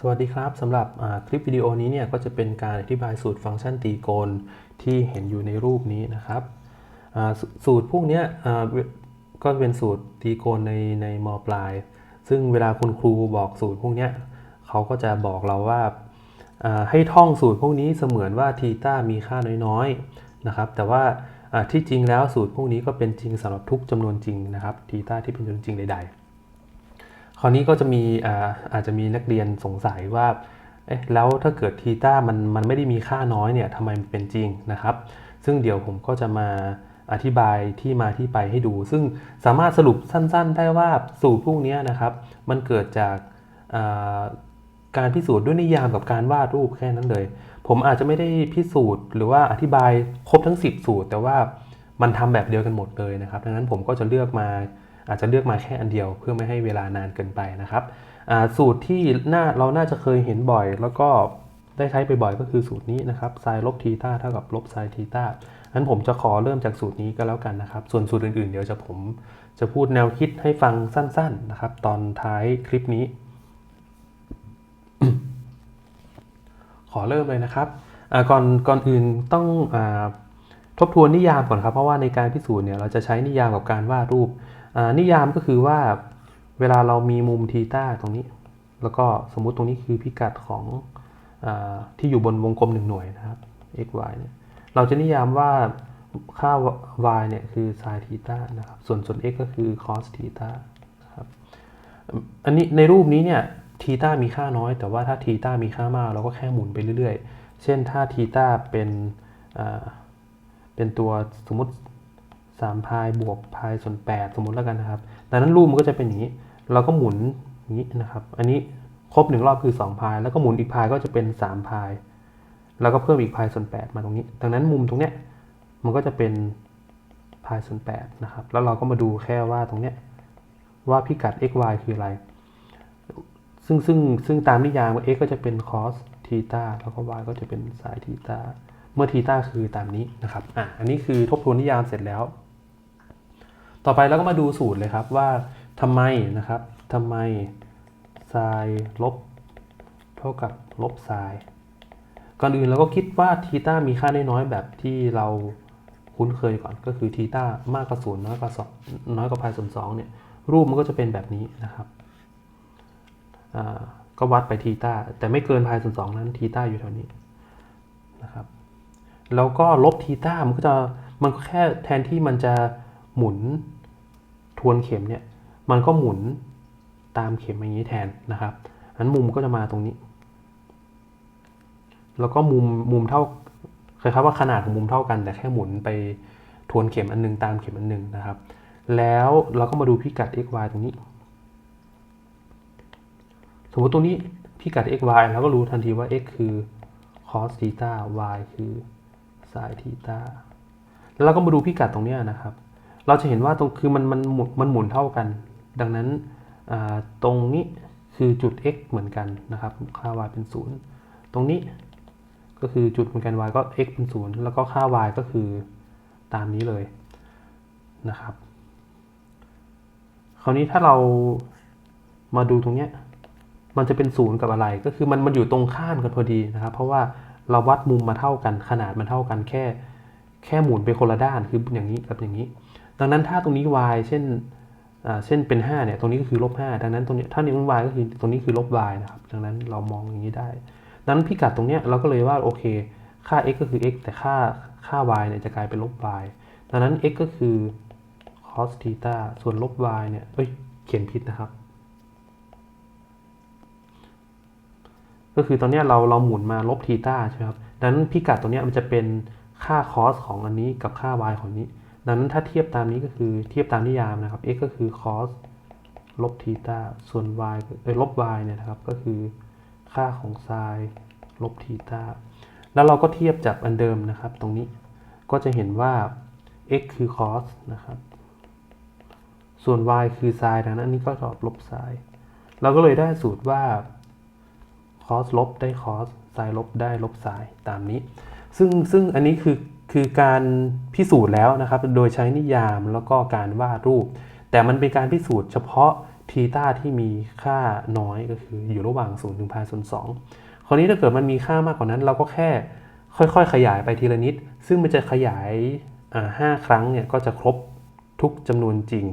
สวัสดีครับสำหรับคลิปวิดีโอนี้เนี่ยก็จะเป็นการอธิบายสูตรฟังก์ชันตีโกณที่เห็นอยู่ในรูปนี้นะครับสูตรพวกนี้ก็เป็นสูตรตีโกณในในมปลาย ซึ่งเวลาคุณครูบอกสูตรพวกนี้เขาก็จะบอกเราว่าให้ท่องสูตรพวกนี้เสมือนว่าทีต้ามีค่าน้อยๆนะครับ แต่ว่าอ่าที่จริงแล้วสูตรพวกนี้ก็เป็นจริงสำหรับทุกจำนวนจริงนะครับทีต้าที่เป็นจำนวนจริงใดๆ คราวนี้ก็จะมีอาจจะมีนักเรียนสงสัยว่าเอ๊ะแล้วถ้าเกิดทีต้ามันมันไม่ได้มีค่าน้อยเนี่ยทำไมมันเป็นจริงนะครับ ซึ่งเดี๋ยวผมก็จะมาอธิบายที่มาที่ไปให้ดู ซึ่งสามารถสรุปสั้น ๆ ได้ว่าสูตรพวกนี้นะครับ มันเกิดจากาการพิสูจน์ด้วยนิยามกับการวาดรูปแค่นั้นเลย ผมอาจจะไม่ได้พิสูจน์ หรือว่าอธิบายครบทั้ง 10 สูตร แต่ว่ามันทำแบบเดียวกันหมดเลยนะครับ ดังนั้นผมก็จะเลือกมา อาจจะเลือกมาแค่อันเดียวเพื่อไม่ให้เวลานานเกินไปนะครับสูตรที่น่าเราน่าจะเคยเห็นบ่อย แล้วก็ได้ใช้ไปบ่อยก็คือสูตรนี้นะครับไซน์ลบทีต้าเท่ากับลบไซน์ทีต้างั้นผมจะขอเริ่มจากสูตรนี้ก็แล้วกันนะครับ ส่วนสูตรอื่นๆ เดี๋ยวจะผมจะพูดแนวคิดให้ฟังสั้นๆนะครับ ตอนท้ายคลิปนี้ ขอเริ่มเลยนะครับก่อนก่อนอื่นต้องอทบทวนนิยามก่อนครับ เพราะว่าในการพิสูจน์เนี่ยเราจะใช้นิยามกับการวาดรูป นิยามก็คือว่าเวลาเรามีมุมทีต้าตรงนี้ แล้วก็สมมุติตรงนี้คือพิกัดของอที่อยู่บนวงกลมหนึ่งหน่วยนะครับ x y เนี่ยเราจะนิยามว่าค่า y เนี่ยคือ sin ทีต้านะครับส่วนส่วน x ก็คือ cos ทีต้านะครับอันนี้ในรูปนี้เนี่ยทีต้ามีค่าน้อย แต่ว่าถ้าทีต้ามีค่ามาก เราก็แค่หมุนไปเรื่อยๆ เช่นถ้าทีต้าเป็นเป็นตัวสมมติ 3พายบวกพายส่วน 8 สมมติแล้วกันนะครับ ดังนั้นรูปมันก็จะเป็นอย่างนี้ เราก็หมุนอย่างนี้นะครับ อันนี้ครบหนึ่งรอบคือ2พาย แล้วก็หมุนอีกพายก็จะเป็น3พาย แล้วก็เพิ่มอีกพายส่วน 8 มาตรงนี้ ดังนั้นมุมตรงเนี้ยมันก็จะเป็นพายส่วน 8 นะครับ แล้วเราก็มาดูแค่ว่าตรงเนี้ยว่าพิกัด x y คืออะไร ซึ่งซึ่งซึ่งตามนิยามว่า x ก็จะเป็น cos ทีตาแล้วก็ y ก็จะเป็น sin ทีตาเมื่อทีตาคือตามนี้นะครับ อะ อันนี้คือทบทวนนิยามเสร็จแล้ว ต่อไปเราก็มาดูสูตรเลยครับว่าทำไมนะครับทำไม sin ลบ เท่ากับลบ sin ก่อนอื่นเราก็คิดว่าทีต้ามีค่าน้อยๆแบบที่เราคุ้นเคยก่อนก็คือทีต้ามากกว่าศูนย์น้อยกว่าสองน้อยกว่าพายส่วนสองเนี่ยรูปมันก็จะเป็นแบบนี้นะครับก็วัดไปทีต้าแต่ไม่เกินพายส่วนสองนั้นทีต้าอยู่แถวนี้นะครับแล้วก็ลบทีต้ามันก็จะมันก็แค่แทนที่มันจะ หมุนทวนเข็มเนี่ยมันก็หมุนตามเข็มอย่างนี้แทนนะครับอันมุมก็จะมาตรงนี้ แล้วก็มุมมุมเท่าคล้ายๆว่าขนาดของมุมเท่ากัน แต่แค่หมุนไปทวนเข็มอันหนึงตามเข็มอันหนึงนะครับ แล้วเราก็มาดูพิกัด x y ตรงนี้ สมมติตรงนี้พิกัด x y เราก็รู้ทันทีว่า x คือ cos ธีตา y คือ sin ธีตาแล้วเราก็มาดูพิกัดตรงนี้นะครับ เราจะเห็นว่าตรงคือมันมันหมุนมันหมุนเท่ากัน ดังนั้นตรงนี้คือจุด x เหมือนกันนะครับ ค่า y เป็น 0 ตรงนี้ก็คือจุดเหมือนกัน y ก็ x เป็น 0 แล้วก็ค่า y ก็คือตามนี้เลยนะครับ คราวนี้ถ้าเรามาดูตรงเนี้ยมันจะเป็นศูนย์กับอะไร ก็คือมันมันอยู่ตรงข้ามกันพอดีนะครับ เพราะว่าเราวัดมุมมาเท่ากันขนาดมันเท่ากันแค่ แค่หมุนไปคนละด้านคืออย่างนี้กับอย่างนี้ ดังนั้นถ้าตรงนี้ y เช่นเช่นเป็น5เนี่ยตรงนี้ก็คือลบ5ดังนั้นตรงนี้ถ้านี้มัน y ก็คือตรงนี้คือลบ y นะครับดังนั้นเรามองอย่างนี้ได้ดังนั้นพิกัดตรงเนี้ยเราก็เลยว่าโอเค ค่า x ก็คือ x แต่ค่าค่า y เนี่ยจะกลายเป็นลบ y ดังนั้น x ก็คือ cos ธีตาส่วนลบ y เนี่ยเอ้ยเขียนผิดนะครับ ก็คือตอนนี้เราเราหมุนมาลบทีต้าใช่ไหมครับดังนั้นพิกัดตรงนี้มันจะเป็นค่า cos ของอันนี้กับค่า y ของนี้ ดังนั้นถ้าเทียบตามนี้ก็คือเทียบตามนิยามนะครับ x ก็คือ cos ลบทีต้าส่วน y เอ้ยลบ y เนี่ยนะครับ ก็คือค่าของ sin ลบทีต้าแล้วเราก็เทียบจับอันเดิมนะครับ ตรงนี้ก็จะเห็นว่า x คือ cos นะครับ ส่วน y คือ sin ดังนั้นอันนี้ก็ตอบลบ sin เราก็เลยได้สูตรว่า cos ลบได้ cos sin ลบได้ลบ sin ตามนี้ ซึ่งซึ่งอันนี้คือ คือการพิสูจน์แล้วนะครับ โดยใช้นิยามแล้วก็การวาดรูป แต่มันเป็นการพิสูจน์เฉพาะทีต้าที่มีค่าน้อยก็คืออยู่ระหว่าง0ถึงพายส่วน2คราวนี้ถ้าเกิดมันมีค่ามากกว่านั้น เราก็แค่ค่อยๆ ขยายไปทีละนิด ซึ่งมันจะขยายอ่าห้าครั้งเนี่ยก็จะครบทุกจำนวนจริง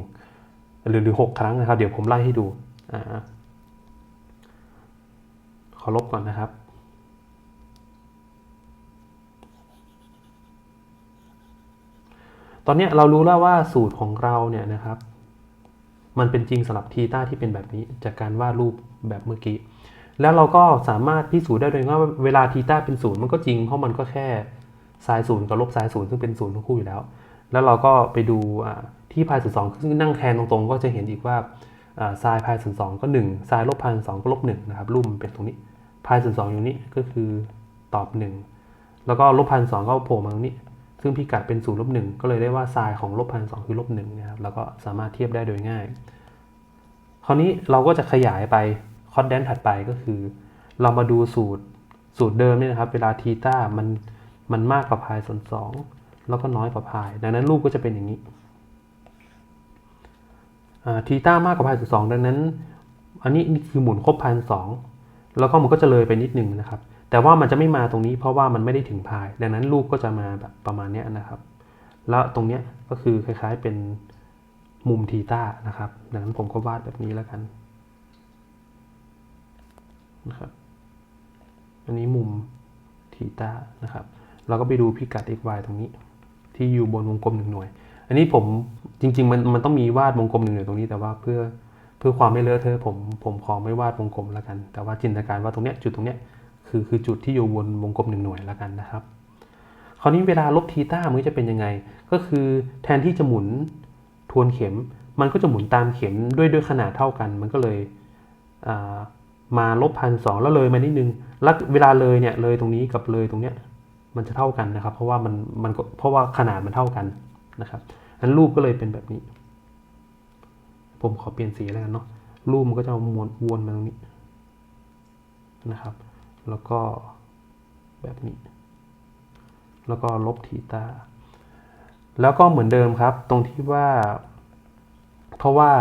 หรือหรือหกครั้งนะครับ เดี๋ยวผมไล่ให้ดูอขอลบก่อนนะครับ ตอนนี้เรารู้แล้วว่าสูตรของเราเนี่ยนะครับ มันเป็นจริงสำหรับทีต้าที่เป็นแบบนี้จากการวาดรูปแบบเมื่อกี้ แล้วเราก็สามารถพิสูจน์ได้โดยว่าเวลาทีต้าเป็นศูนย์มันก็จริงเพราะมันก็แค่ไซน์ศูนย์กับลบไซน์ศูนย์ซึ่งเป็นศูนย์ทั้งคู่อยู่แล้ว แล้วเราก็ไปดูที่พายส่วนสองซึ่งนั่งแทนตรงๆ ก็จะเห็นอีกว่าไซน์พายส่วนสองก็1ไซน์ลบพายส่วนสองก็ลบหนึ่งนะครับรูปมันเป็นตรงนี้พายส่วนสองอยู่นี้ก็คือตอบ 1 แล้วก็ลบพันสองก็โผล่มาตรงนี้ ซึ่งพิกัดเป็นศูนย์ลบหนึ่งก็เลยได้ว่าไซน์ของลบพันสองคือลบหนึ่งนะครับแล้วก็สามารถเทียบได้โดยง่าย คราวนี้เราก็จะขยายไปคอนเดนต์ถัดไปก็คือ เรามาดูสูตรสูตรเดิมเนี่ยนะครับ เวลาทีต้ามันมันมากกว่าพายส่วนสองแล้วก็น้อยกว่าพาย ดังนั้นรูปก็จะเป็นอย่างนี้ทีต้ามากกว่าพายส่วนสองดังนั้น อันนี้นี่คือหมุนครบพันสองแล้วก็มันก็จะเลยไปนิดหนึ่งนะครับ แต่ว่ามันจะไม่มาตรงนี้เพราะว่ามันไม่ได้ถึงพาย ดังนั้นรูปก็จะมาแบบประมาณนี้นะครับ แล้วตรงนี้ก็คือคล้ายๆเป็นมุมทีต้านะครับ ดังนั้นผมก็วาดแบบนี้แล้วกันนะครับ อันนี้มุมทีต้านะครับ เราก็ไปดูพิกัด x y ตรงนี้ ที่อยู่บนวงกลมหนึ่งหน่วย อันนี้ผมจริง ๆ มันมันต้องมีวาดวงกลมหนึ่งหน่วยตรงนี้แต่ว่าเพื่อเพื่อความไม่เลอะเทอะผมผมขอไม่วาดวงกลมแล้วกัน แต่ว่าจินตนาการว่าตรงเนี้ยจุดตรงเนี้ย คือคือจุดที่อยู่บนวงกลมหนึ่งหน่วยแล้วกันนะครับคราวนี้เวลาลบทีต้ามันจะเป็นยังไง ก็คือแทนที่จะหมุนทวนเข็ม มันก็จะหมุนตามเข็มด้วยด้วยขนาดเท่ากัน มันก็เลยมาลบพันสองแล้วเลยมานิดนึงแล้วเวลาเลยเนี่ยเลยตรงนี้กับเลยตรงเนี้ยมันจะเท่ากันนะครับ เพราะว่ามันมันเพราะว่าขนาดมันเท่ากันนะครับอันรูปก็เลยเป็นแบบนี้ ผมขอเปลี่ยนสีแล้วกันเนาะรูปมันก็จะวนวนมาตรงนี้นะครับ แล้วก็แบบนี้ แล้วก็ลบทีตาแล้วก็เหมือนเดิมครับ ตรงที่ว่า เพราะว่า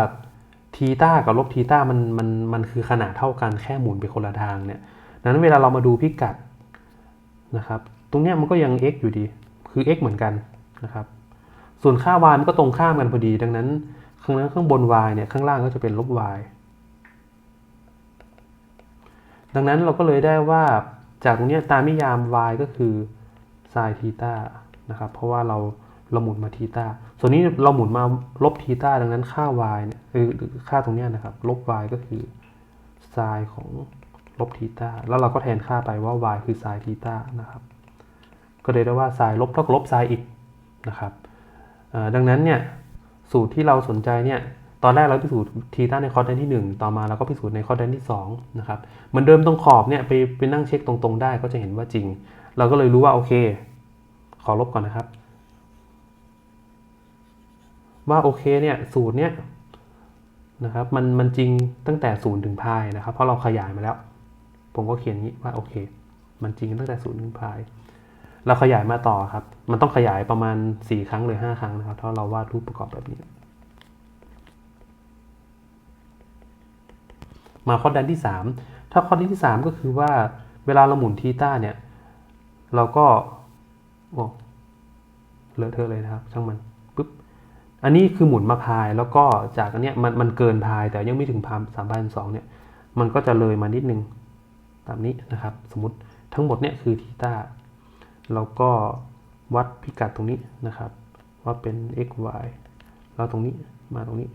ทีตากับลบทีตามันมันมันคือขนาดเท่ากันแค่หมุนไปคนละทางเนี่ยดังนั้นเวลาเรามาดูพิกัดนะครับ ตรงเนี้ยมันก็ยัง x อยู่ดี คือ x เหมือนกันนะครับ ส่วนค่า y มันก็ตรงข้ามกันพอดี ดังนั้นข้างนั้นข้างบน y เนี่ยข้างล่างก็จะเป็นลบ y ดังนั้นเราก็เลยได้ว่าจากตรงนี้ตามนิยาม y ก็คือ sin ทีต้านะครับ เพราะว่าเราเราหมุนมาทีต้าส่วนนี้เราหมุนมาลบทีต้าดังนั้นค่า y เนี่ยคือค่าตรงนี้นะครับ ลบ y ก็คือ sin ของลบทีต้าแล้วเราก็แทนค่าไปว่า y คือ sin ทีต้านะครับ ก็เลยได้ว่า sin ลบเท่ากับลบ sin อีกนะครับดังนั้นเนี่ยสูตรที่เราสนใจเนี่ย ตอนแรกเราพิสูจน์ทีต้าในคอร์ดแดนที่ 1 ต่อมาเราก็พิสูจน์ในคอร์ดแดนที่2นะครับเหมือนเดิมตรงขอบเนี่ยไปไปนั่งเช็คตรงๆได้ก็จะเห็นว่าจริง เราก็เลยรู้ว่าโอเค ขอลบก่อนนะครับ ว่าโอเคเนี่ยสูตรเนี่ยนะครับมันมันจริงตั้งแต่ศูนย์ถึงพายนะครับ เพราะเราขยายมาแล้ว ผมก็เขียนนี้ว่าโอเค มันจริงตั้งแต่ศูนย์ถึงพายเราขยายมาต่อครับ มันต้องขยายประมาณ 4 ครั้งหรือ 5 ครั้งนะครับ ถ้าเราวาดรูปประกอบแบบนี้ มาข้อดันที่ 3 ถ้าข้อดันที่ 3 ก็คือว่าเวลาเราหมุนทีต้าเนี่ย เราก็โอ้เลอะเทอะเลยนะครับ ช่างมันปุ๊บอันนี้คือหมุนมาพายแล้วก็จากอันเนี้ยมันมันเกินพายแต่ยังไม่ถึงพามสามพันสองเนี่ย มันก็จะเลยมานิดนึงตามนี้นะครับ สมมติทั้งหมดเนี่ยคือทีต้าเราก็วัดพิกัดตรงนี้นะครับ ว่าเป็น x y แล้วตรงนี้มาตรงนี้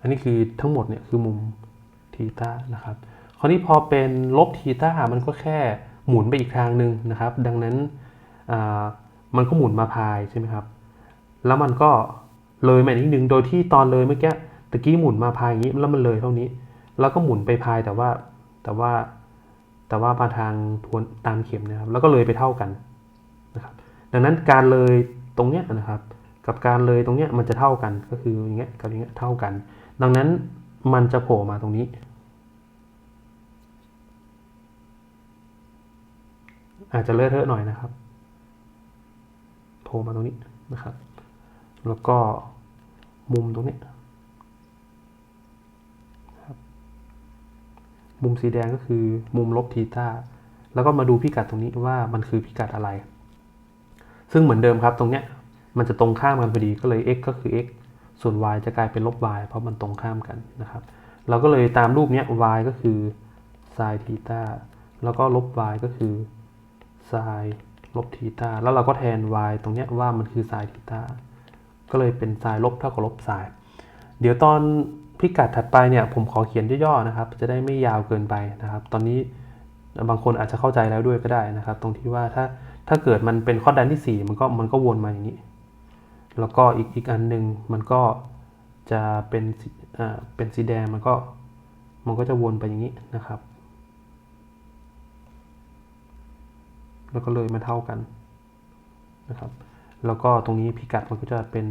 อันนี้คือทั้งหมดเนี่ยคือมุม ทีตานะครับคราวนี้พอเป็นลบทีตามันก็แค่หมุนไปอีกทางหนึ่งนะครับ ดังนั้นมันก็หมุนมาพายใช่ไหมครับ แล้วมันก็เลยมาอีกนิดนึงโดยที่ตอนเลยเมื่อกี้ตะกี้หมุนมาพายอย่างนี้แล้วมันเลยเท่านี้ แล้วก็หมุนไปพายแต่ว่าแต่ว่าแต่ว่ามาทางทวนตามเข็มนะครับ แล้วก็เลยไปเท่ากันนะครับ ดังนั้นการเลยตรงเนี้ยนะครับ กับการเลยตรงเนี้ยมันจะเท่ากันก็คืออย่างเงี้ยกับอย่างเงี้ยเท่ากัน ดังนั้นมันจะโผล่มาตรงนี้ อาจจะเลอะเทอะหน่อยนะครับโผล่มาตรงนี้นะครับ แล้วก็มุมตรงนี้มุมสีแดงก็คือมุมลบทีตาแล้วก็มาดูพิกัดตรงนี้ว่ามันคือพิกัดอะไร ซึ่งเหมือนเดิมครับตรงเนี้ยมันจะตรงข้ามกันพอดีก็เลย x ก็คือ x ส่วน y จะกลายเป็นลบ y เพราะมันตรงข้ามกันนะครับ เราก็เลยตามรูปเนี้ย y ก็คือ sin ทีตาแล้วก็ลบ y ก็คือ sin ลบทีตาแล้วเราก็แทน y ตรงเนี้ยว่ามันคือ sin ทีตาก็เลยเป็น sin ลบเท่ากับลบ sin เดี๋ยวตอนพิกัดถัดไปเนี่ยผมขอเขียนย่อๆนะครับ จะได้ไม่ยาวเกินไปนะครับ ตอนนี้บางคนอาจจะเข้าใจแล้วด้วยก็ได้นะครับ ตรงที่ว่าถ้าถ้าเกิดมันเป็นข้อดันที่ 4 มันก็มันก็วนมาอย่างนี้ แล้วก็อีกอีกอันหนึ่งมันก็จะเป็นอ่าเป็นสีแดงมันก็มันก็จะวนไปอย่างนี้นะครับ แล้วก็เลยมาเท่ากันนะครับ แล้วก็ตรงนี้พิกัดมันก็จะเป็น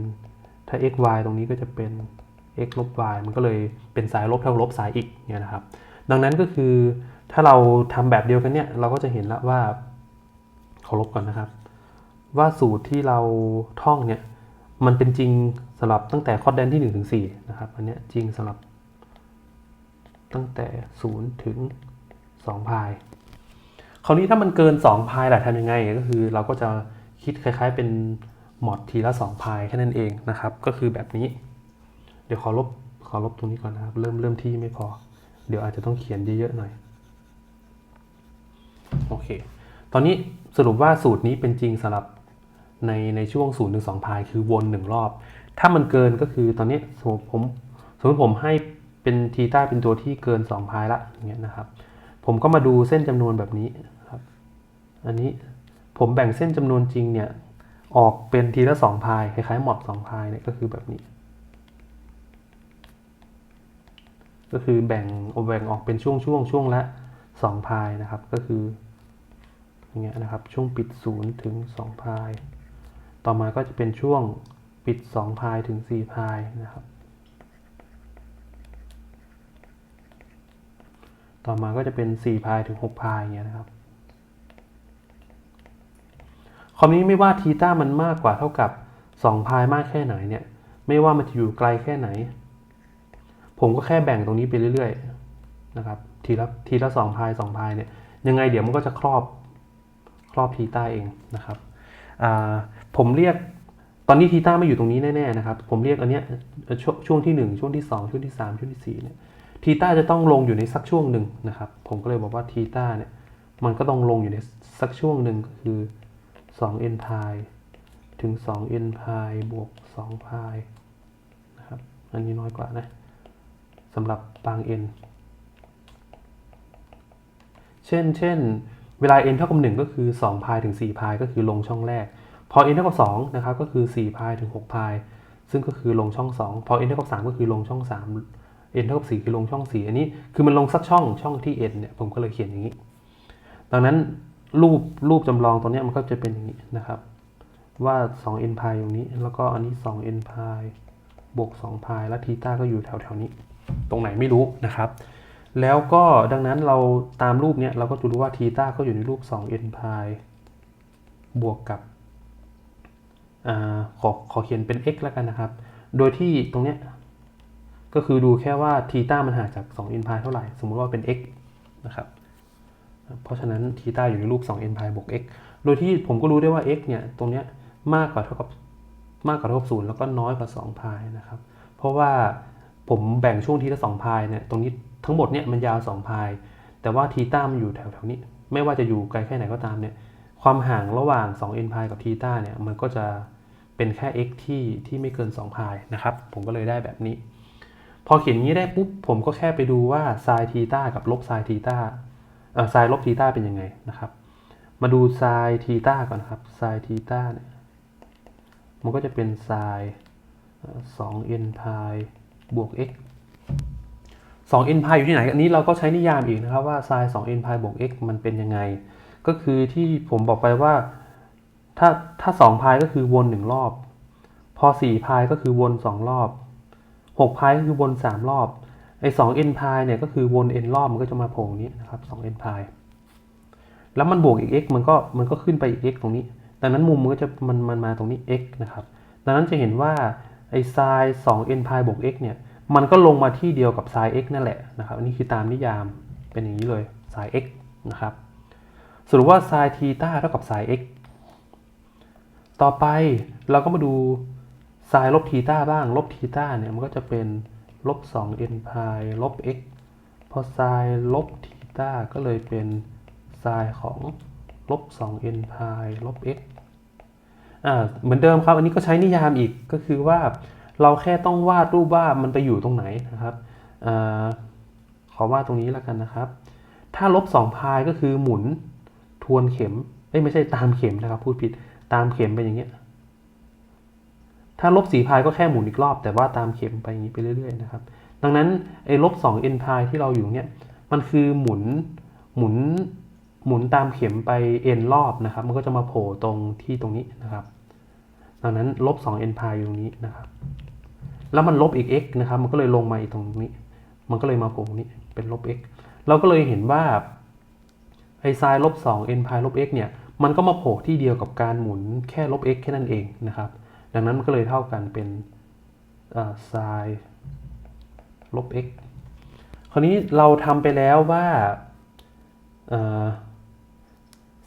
ถ้า x y ตรงนี้ก็จะเป็น x ลบ y มันก็เลยเป็นสายลบเท่าลบสายอีกเนี่ยนะครับ ดังนั้นก็คือถ้าเราทำแบบเดียวกันเนี่ยเราก็จะเห็นแล้วว่าขอลบก่อนนะครับ ว่าสูตรที่เราท่องเนี่ยมันเป็นจริงสำหรับตั้งแต่ข้อแดนที่1ถึง4นะครับอันเนี้ยจริงสำหรับตั้งแต่ 0 ถึง2พาย คราวนี้ถ้ามันเกิน 2 พายล่ะทำยังไงก็คือ เราก็จะคิดคล้าย ๆ เป็นหมอดทีละ 2 พายแค่นั้นเองนะครับ ก็คือแบบนี้ เดี๋ยวขอลบขอลบตรงนี้ก่อนนะครับ เริ่มเริ่มที่ไม่พอ เดี๋ยวอาจจะต้องเขียนเยอะๆหน่อยโอเค ตอนนี้สรุปว่าสูตรนี้เป็นจริงสำหรับในในช่วง0ูนย์ถึงสพายคือวนหนึ่งรอบ ถ้ามันเกินก็คือตอนนี้สมมติผมสมมติผมให้เป็นทีต้าเป็นตัวที่เกิน 2 พายละอย่างเงี้ยนะครับ ผมก็มาดูเส้นจำนวนแบบนี้ อันนี้ผมแบ่งเส้นจำนวนจริงเนี่ย ออกเป็นทีละ2พายคล้ายๆหมอด2พายเนี่ยก็คือแบบนี้ ก็คือแบ่งแบ่งออกเป็นช่วงช่วงช่วงละ2พายนะครับ ก็คืออย่างเงี้ยนะครับ ช่วงปิด0ถึง2พาย ต่อมาก็จะเป็นช่วงปิด2พายถึง4พายนะครับ ต่อมาก็จะเป็น4พายถึง6พายอย่างเงี้ยนะครับ คำนี้ไม่ว่าทีต้ามันมากกว่าเท่ากับ 2 พายมากแค่ไหนเนี่ย ไม่ว่ามันจะอยู่ไกลแค่ไหน ผมก็แค่แบ่งตรงนี้ไปเรื่อยๆนะครับ ทีละทีละสองพายสองพายเนี่ย ยังไงเดี๋ยวมันก็จะครอบครอบทีต้าเองนะครับผมเรียกตอนนี้ทีต้าไม่อยู่ตรงนี้แน่ๆนะครับ ผมเรียกอันเนี้ยชช่วงที่ 1 ช่วงที่ 2 ช่วงที่ 3 ช่วงที่4เนี่ยทีต้าจะต้องลงอยู่ในสักช่วงหนึ่งนะครับ ผมก็เลยบอกว่าทีต้าเนี่ยมันก็ต้องลงอยู่ในสักช่วงหนึ่งก็คือ 2 n พายถึง2 n พายบวก2พายนะครับ อันนี้น้อยกว่านะสำหรับบาง n เช่น เช่น เวลา n เท่ากับ1ก็คือ2พายถึง4พายก็คือลงช่องแรก พอ n เท่ากับ2นะครับก็คือ4พายถึง6พายซึ่งก็คือลงช่อง 2 พอ n เท่ากับ3ก็คือลงช่อง 3 n เท่ากับ4คือลงช่อง 4 อันนี้คือมันลงสักช่องช่องที่ n เนี่ยผมก็เลยเขียนอย่างนี้ ดังนั้น รูปรูปจำลองตรงนี้มันก็จะเป็นอย่างนี้นะครับ ว่า2 n พายตรงนี้ แล้วก็อันนี้2 n พายบวก2พายแล้วทีต้าก็อยู่แถวๆนี้ ตรงไหนไม่รู้นะครับ แล้วก็ดังนั้นเราตามรูปเนี้ยเราก็จะรู้ว่าทีต้าก็อยู่ในรูป2 n พายบวกกับอขอขอเขียนเป็น x แล้วกันนะครับ โดยที่ตรงเนี้ยก็คือดูแค่ว่าทีต้ามันห่างจาก2 n พายเท่าไหร่ สมมุติว่าเป็น x นะครับ เพราะฉะนั้นทีต้าอยู่ในรูป 2 n พายบวก x โดยที่ผมก็รู้ได้ว่า x เนี่ยตรงเนี้ยมากกว่าเท่ากับมากกว่าเท่ากับ0แล้วก็น้อยกว่า2พายนะครับ เพราะว่าผมแบ่งช่วงทีละ2พายเนี่ยตรงนี้ทั้งหมดเนี่ยมันยาว2พาย แต่ว่าทีต้ามันอยู่แถวๆนี้ ไม่ว่าจะอยู่ไกลแค่ไหนก็ตามเนี่ยความห่างระหว่าง 2 n พายกับทีต้าเนี่ยมันก็จะเป็นแค่ x ที่ที่ไม่เกิน2พายนะครับ ผมก็เลยได้แบบนี้ พอเขียนงนี้ได้ปุ๊บผมก็แค่ไปดูว่าไซน์ทีต้ากับลบไซน์ทีต้า ไซน์ลบทีต้าเป็นยังไงนะครับ มาดูไซน์ทีต้าก่อนครับไซน์ทีต้าเนี่ยมันก็จะเป็นไซน์2 n พายบวก x 2 n พายอยู่ที่ไหน อันนี้เราก็ใช้นิยามอีกนะครับว่า sin 2 n พายบวก x มันเป็นยังไง ก็คือที่ผมบอกไปว่า ถ้าถ้า2พายก็คือวน 1 รอบ พอ4พายก็คือวน 2 รอบ6พายก็คือวน 3 รอบ ไอ้2 n พายเนี่ยก็คือวน n รอบมันก็จะมาโผล่นี้นะครับ2 n พายแล้วมันบวกอีก x มันก็มันก็ขึ้นไปอีก x ตรงนี้ ดังนั้นมุมมันก็จะมันมันมาตรงนี้ x นะครับ ดังนั้นจะเห็นว่าไอ้ sin 2 n พายบวก x เนี่ย มันก็ลงมาที่เดียวกับ sin x นั่นแหละนะครับ อันนี้คือตามนิยามเป็นอย่างนี้เลย sin x นะครับ สรุปว่า sin ทีตาเท่ากับ sin x ต่อไปเราก็มาดู sin ลบทีตาบ้าง ลบทีตาเนี่ยมันก็จะเป็น ลบ2 n พายลบ x พอ sin ลบทีตาก็เลยเป็น sin ของลบ2 n พายลบ x อ่าเหมือนเดิมครับ อันนี้ก็ใช้นิยามอีกก็คือว่าเราแค่ต้องวาดรูปว่ามันไปอยู่ตรงไหนนะครับอาขอวาดตรงนี้แล้วกันนะครับ ถ้าลบ2พายก็คือหมุนทวนเข็มเอ้ยไม่ใช่ตามเข็มนะครับ พูดผิดตามเข็มไปอย่างเงี้ย ถ้าลบ4พายก็แค่หมุนอีกรอบ แต่ว่าตามเข็มไปอย่างนี้ไปเรื่อยๆนะครับ ดังนั้นไอ้ลบ2 n พายที่เราอยู่เนี่ยมันคือหมุนหมุนหมุนตามเข็มไป n รอบนะครับ มันก็จะมาโผล่ตรงที่ตรงนี้นะครับ ดังนั้นลบ2 n พายอยู่ตรงนี้นะครับ แล้วมันลบอีก x นะครับ มันก็เลยลงมาอีกตรงนี้ มันก็เลยมาโผล่ตรงนี้เป็นลบ x เราก็เลยเห็นว่าไอ้ไซน์ลบ2 n พายลบ x เนี่ย มันก็มาโผล่ที่เดียวกับการหมุนแค่ลบ x แค่นั้นเองนะครับ ดังนั้นมันก็เลยเท่ากันเป็นไซน์ลบ x คราวนี้เราทำไปแล้วว่า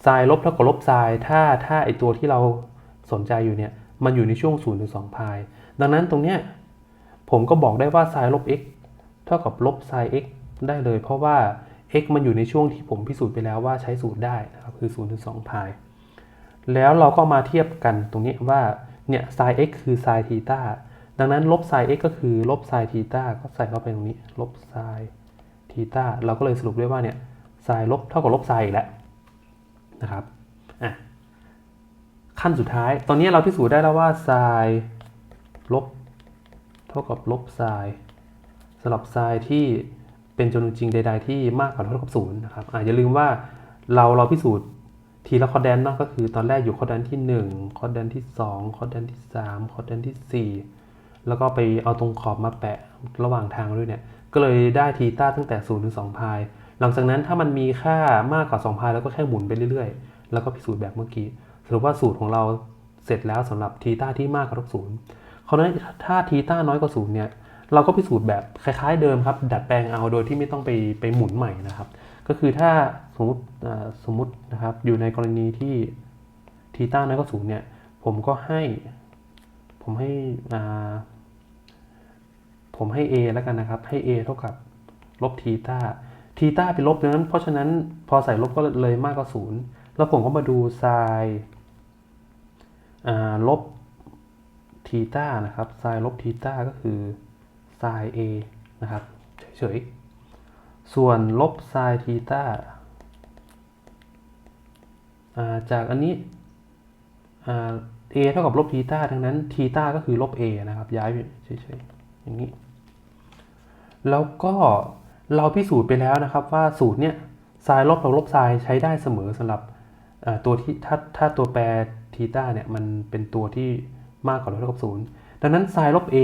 ไซน์ลบเท่ากับลบไซน์ถ้าถ้าไอตัวที่เราสนใจอยู่เนี่ย มันอยู่ในช่วง0ถึง2พาย ดังนั้นตรงเนี้ยผมก็บอกได้ว่าไซน์ลบ x เท่ากับลบไซน์ x ได้เลย เพราะว่า x มันอยู่ในช่วงที่ผมพิสูจน์ไปแล้วว่าใช้สูตรได้นะครับคือ0ถึง2พาย แล้วเราก็มาเทียบกันตรงนี้ว่า เนี่ย sin x คือ sin ทีตาดังนั้นลบ sin x ก็คือลบ sin ทีตาก็ใส่เข้าไปตรงนี้ ลบ sin ทีตาเราก็เลยสรุปได้ว่าเนี่ย sin ลบเท่ากับลบ sin อีกแล้วนะครับอะขั้นสุดท้าย ตอนนี้เราพิสูจน์ได้แล้วว่า sin ลบเท่ากับลบ sin สำหรับ sin ที่เป็นจำนวนจริงใด ๆ ที่มากกว่าเท่ากับศูนย์นะครับอ่าอย่าลืมว่าเราเราพิสูจน์ ทีละคอร์ดแดนเนาะก็คือตอนแรกอยู่คอร์ดแดนที่ 1 คอร์ดแดนที่ 2 คอร์ดแดนที่ 3 คอร์ดแดนที่ 4 แล้วก็ไปเอาตรงขอบมาแปะระหว่างทางด้วยเนี่ย ก็เลยได้ทีต้าตั้งแต่0ถึง2พาย หลังจากนั้นถ้ามันมีค่ามากกว่า2พายแล้วก็แค่หมุนไปเรื่อยๆ แล้วก็พิสูจน์แบบเมื่อกี้สรุปว่าสูตรของเราเสร็จแล้วสำหรับทีต้าที่มากกว่าลบศูนย์ครานั้นถ้าทีต้าน้อยกว่าศูนย์เนี่ยเราก็พิสูจน์แบบคล้ายๆเดิมครับ ดัดแปลงเอาโดยที่ไม่ต้องไปไปหมุนใหม่นะครับ ก็คือถ้าสมมติสมมตินะครับอยู่ในกรณีที่ทีต้าน้อยกว่าศูนย์เนี่ยผมก็ให้ผมให้ผมให้ a แล้วกันนะครับ ให้ a เท่ากับลบทีต้าทีต้าเป็นลบดังนั้น เพราะฉะนั้นพอใส่ลบก็เลยมากกว่าศูนย์แล้วผมก็มาดูไซน์ลบทีต้านะครับไซน์ลบทีต้าก็คือ sin a นะครับเฉยๆ ส่วนลบ sin ทีตาจากอันนี้ a เท่ากับลบทีตาดังนั้นทีตาก็คือลบ a นะครับ ย้ายเฉยๆอย่างนี้ แล้วก็เราพิสูจน์ไปแล้วนะครับว่าสูตรเนี่ย sin ลบกับลบ sin ใช้ได้เสมอสำหรับตัวที่ถ้าถ้าตัวแปรทีตาเนี่ยมันเป็นตัวที่มากกว่าหรือเท่ากับ0ดังนั้น sin ลบ a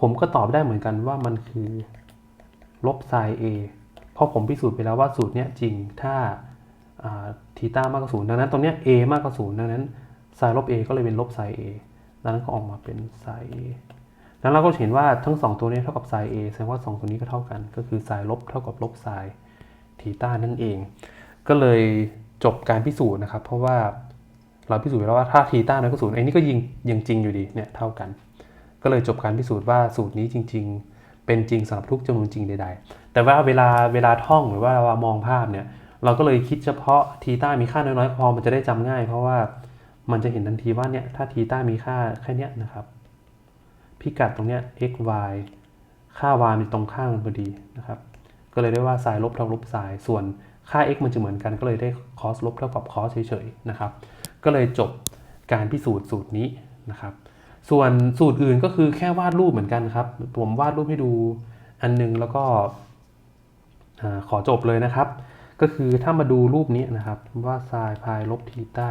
ผมก็ตอบได้เหมือนกันว่ามันคือลบไซน์ a เพราะผมพิสูจน์ไปแล้วว่าสูตรเนี้ยจริงถ้าทีต้ามากกว่าศูนย์ดังนั้นตรงเนี้ย a มากกว่าศูนย์ดังนั้นไซน์ลบ a ก็เลยเป็นลบไซน์ a ดังนั้นก็ออกมาเป็นไซน์ a ดังนั้นเราก็เห็นว่าทั้ง 2 ตัวนี้เท่ากับไซน์ a แสดงว่า 2 ตัวนี้ก็เท่ากัน ก็คือไซน์ลบเท่ากับลบไซน์ทีต้านั่นเอง ก็เลยจบการพิสูจน์นะครับ เพราะว่าเราพิสูจน์ไปแล้วว่าถ้าทีต้าน้อยกว่าศูนย์ไอ้นี่ก็ยิงยังจริงอยู่ดีเนี่ยเท่ากัน ก็เลยจบการพิสูจน์ว่าสูตรนี้จริง ๆ เป็นจริงสำหรับทุกจำนวนจริงใด ๆ แต่ว่าเวลาเวลาท่องหรือว่าเรามองภาพเนี่ยเราก็เลยคิดเฉพาะทีต้ามีค่าน้อยๆพอมันจะได้จำง่าย เพราะว่ามันจะเห็นทันทีว่าเนี่ยถ้าทีต้ามีค่าแค่นี้นะครับ พิกัดตรงเนี้ย x y ค่า y มันตรงข้ามกันพอดีนะครับก็เลยได้ว่า sin ลบเท่าลบ sin ส่วนค่า x มันจะเหมือนกันก็เลยได้ cos ลบเท่ากับ cos เฉยๆนะครับ ก็เลยจบการพิสูจน์สูตรนี้นะครับ ส่วนสูตรอื่นก็คือแค่วาดรูปเหมือนกันครับ ผมวาดรูปให้ดูอันนึงแล้วก็ขอจบเลยนะครับ ก็คือถ้ามาดูรูปนี้นะครับว่าไซน์พายลบทีตา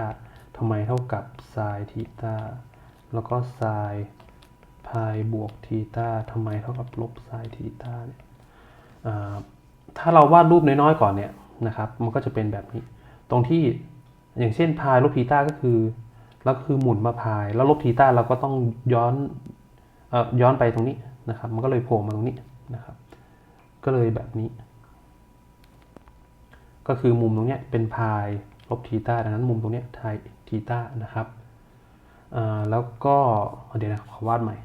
ทำไมเท่ากับไซน์ทีตาแล้วก็ไซน์พายบวกทีตาทำไมเท่ากับลบไซน์ทีตาเนี่ยถ้าเราวาดรูปน้อยๆก่อนเนี่ยนะครับ มันก็จะเป็นแบบนี้ ตรงที่อย่างเช่นพายลบทีตาก็คือ แล้วคือหมุนมาพาย แล้วลบทีต้าเราก็ต้องย้อนเอ่อย้อนไปตรงนี้นะครับ มันก็เลยโผล่มาตรงนี้นะครับ ก็เลยแบบนี้ ก็คือมุมตรงเนี้ยเป็นพายลบทีตาดังนั้นมุมตรงเนี้ยไททีตานะครับอ่าแล้วก็เดี๋ยวนะขอวาดใหม่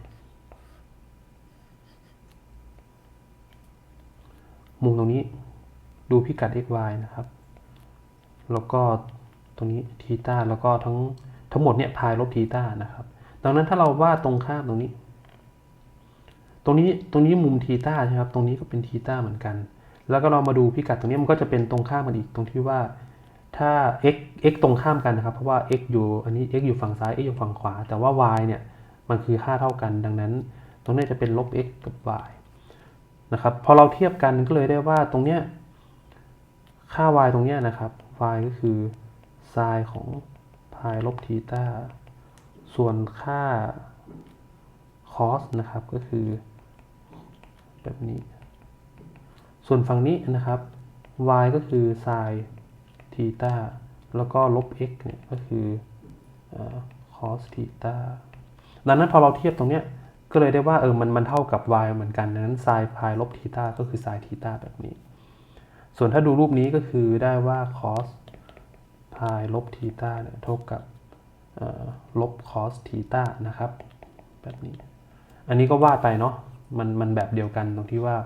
มุมตรงนี้ดูพิกัด x y นะครับ แล้วก็ตรงนี้ทีตาแล้วก็ทั้ง ทั้งหมดเนี่ยพายลบทีต้านะครับ ดังนั้นถ้าเราวาดตรงข้ามตรงนี้ ตรงนี้ตรงนี้มุมทีต้าใช่ไหมครับ ตรงนี้ก็เป็นทีต้าเหมือนกัน แล้วก็เรามาดูพิกัดตรงนี้มันก็จะเป็นตรงข้ามกันอีกตรงที่ว่า ถ้า x x ตรงข้ามกันนะครับ เพราะว่า x อยู่อันนี้ x อยู่ฝั่งซ้าย x อยู่ฝั่งขวา แต่ว่า y เนี่ยมันคือค่าเท่ากัน ดังนั้น ตรงนี้จะเป็นลบ x กับ y นะครับพอเราเทียบกันก็เลยได้ว่าตรงเนี้ยค่า y ตรงเนี้ยนะครับ y ก็คือ sin ของ พายลบทีตาส่วนค่า cos นะครับก็คือ แบบนี้ ส่วนฝั่งนี้นะครับ y ก็คือ sin ทีตาแล้วก็ลบ x เนี่ยก็คืออ cos ทีตาดังนั้นพอเราเทียบตรงเนี้ยก็เลยได้ว่าเออมันมันเท่ากับ y เหมือนกันดังนั้น sin พายลบทีตาก็คือ sin ทีตาแบบนี้ ส่วนถ้าดูรูปนี้ก็คือได้ว่า cos พายลบทีตาเนี่ยเท่ากับลบ cos ทีตานะครับ แบบนี้ อันนี้ก็วาดไปเนาะมันมันแบบเดียวกันตรงที่ว่า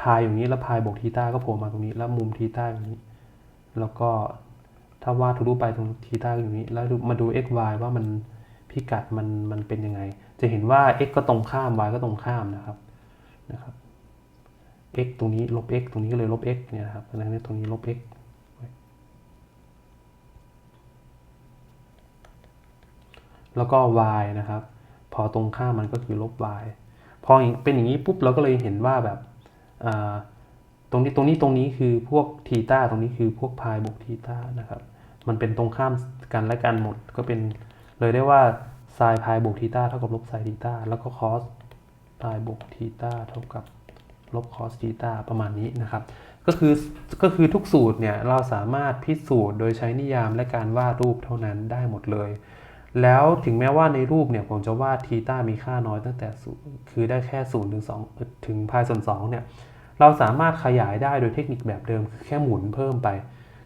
พายอย่างนี้แล้วพายบวกทีต้าก็โผล่มาตรงนี้ แล้วมุมทีต้าอย่างนี้ แล้วก็ถ้าวาดทะลุไปตรงทีต้าอย่างนี้ แล้วดูมาดู x y ว่ามันพิกัดมันมันเป็นยังไง จะเห็นว่า x ก็ตรงข้าม y ก็ตรงข้ามนะครับนะครับ x ตรงนี้ลบ x ตรงนี้ก็เลยลบ x เนี่ยนะครับดังนั้นตรงนี้ลบ x แล้วก็ y นะครับ พอตรงข้ามมันก็คือลบ y พอเป็นอย่างนี้ปุ๊บเราก็เลยเห็นว่าแบบตรงนี้ตรงนี้ตรงนี้คือพวกทีตาตรงนี้คือพวกพายบวกทีตานะครับ มันเป็นตรงข้ามกันและกันหมดก็เป็นเลยได้ว่าไซน์พายบวกทีตาเท่ากับลบไซน์ทีตาแล้วก็คอสพายบวกทีตาเท่ากับลบคอสทีตาประมาณนี้นะครับ ก็คือก็คือทุกสูตรเนี่ยเราสามารถพิสูจน์โดยใช้นิยามและการวาดรูปเท่านั้นได้หมดเลย แล้วถึงแม้ว่าในรูปเนี่ยผมจะวาดทีต้ามีค่าน้อยตั้งแต่คือได้แค่0ถึง2ถึงพายส่วน2เนี่ยเราสามารถขยายได้โดยเทคนิคแบบเดิมคือแค่หมุนเพิ่มไป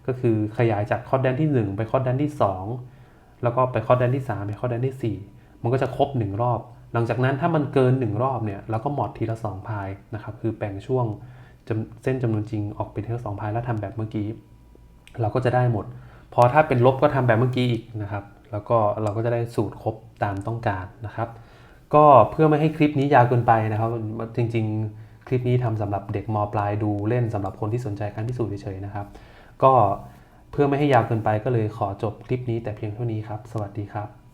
ก็คือขยายจากคอดแดนที่ 1 ไปคอดแดนที่ 2 แล้วก็ไปคอดแดนที่ 3 ไปคอดแดนที่ 4 มันก็จะครบ 1 รอบ หลังจากนั้นถ้ามันเกิน 1 รอบเนี่ยเราก็หมดทีละ 2 พายนะครับคือแบ่งช่วงเส้นจำนวนจริงออกเป็นทีละ2พายแล้วทำแบบเมื่อกี้ เราก็จะได้หมดพอถ้าเป็นลบก็ทำแบบเมื่อกี้อีกนะครับ แล้วก็เราก็จะได้สูตรครบตามต้องการนะครับ ก็เพื่อไม่ให้คลิปนี้ยาวเกินไปนะครับ จริงๆ คลิปนี้ทำสำหรับเด็กมปลายดูเล่นสำหรับคนที่สนใจการพิสูจน์เฉยๆนะครับ ก็เพื่อไม่ให้ยาวเกินไปก็เลยขอจบคลิปนี้แต่เพียงเท่านี้ครับ สวัสดีครับ